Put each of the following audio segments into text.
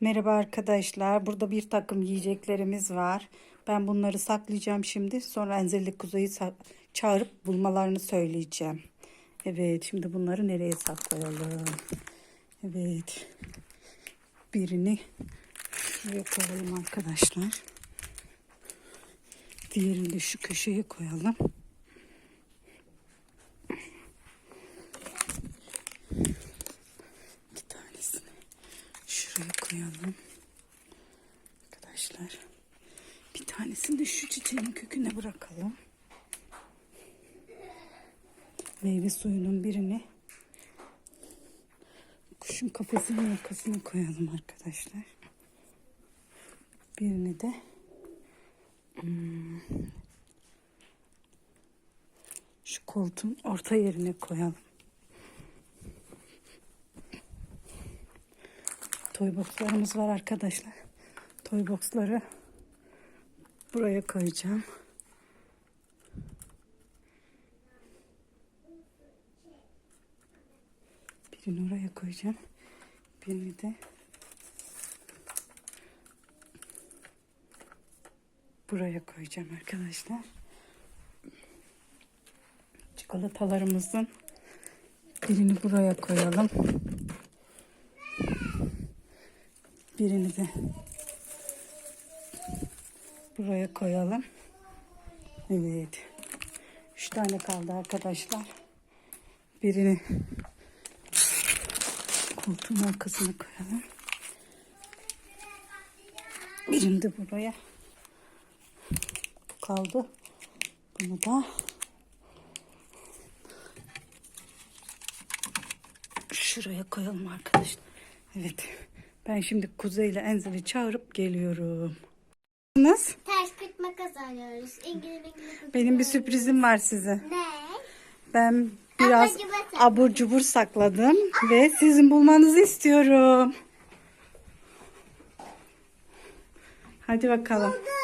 Merhaba arkadaşlar. Burada bir takım yiyeceklerimiz var. Ben bunları saklayacağım şimdi. Sonra Enzeli Kuzey'i sa- çağırıp bulmalarını söyleyeceğim. Evet, şimdi bunları nereye saklayalım? Evet. Birini şuraya koyalım arkadaşlar. Diğerini de şu köşeye koyalım. İki tanesini şuraya koyalım. Arkadaşlar. Bir tanesini de şu çiçeğin köküne bırakalım. Meyve suyunun birini kuşun kafesinin arkasına koyalım arkadaşlar. Birini de hmm, şu koltuğun orta yerine koyalım. Toy boxlarımız var arkadaşlar. Toy boxları buraya koyacağım. Birini oraya koyacağım. Birini de buraya koyacağım arkadaşlar. Çikolatalarımızın birini buraya koyalım. Birini de buraya koyalım. Evet. Üç tane kaldı arkadaşlar. Birini koltuğun arkasına koyalım. Birini de buraya. Bu kaldı. Bunu da şuraya koyalım arkadaşlar. Evet. Ben şimdi Kuzey ile Enzel'i çağırıp geliyorum. Nasıl? Ters kırk makas arıyoruz. İngiliz. Benim bir sürprizim var size. Ne? Ben biraz Abur cubur sakladım. abur cubur sakladım ve sizin bulmanızı istiyorum. Hadi bakalım. Buldum.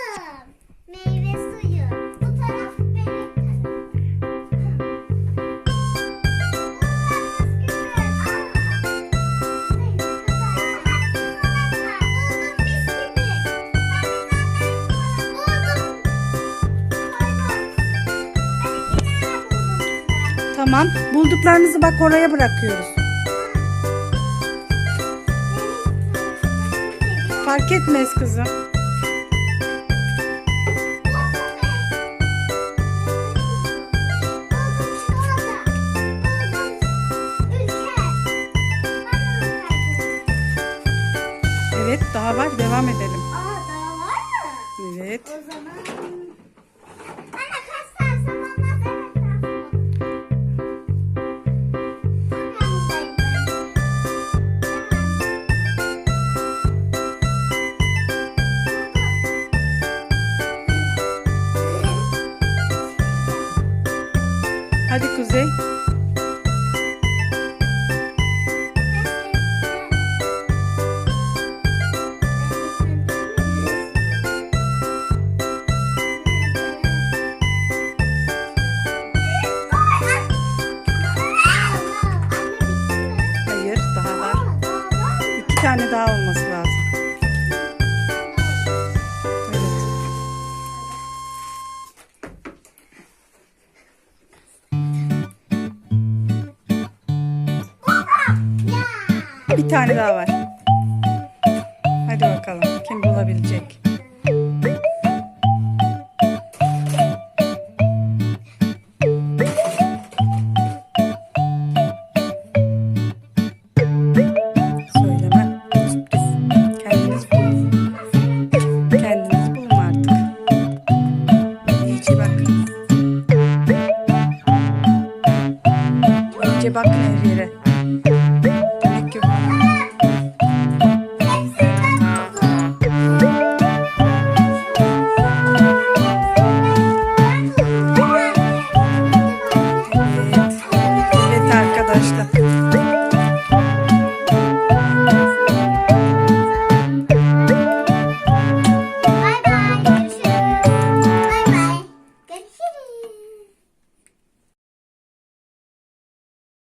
Tamam. Bulduklarınızı bak oraya bırakıyoruz. Fark etmez kızım. Evet daha var. Devam edelim. Aa daha var mı? Evet. O zaman... Hadi Kuzey. Bir tane daha var. Hadi bakalım kim bulabilecek?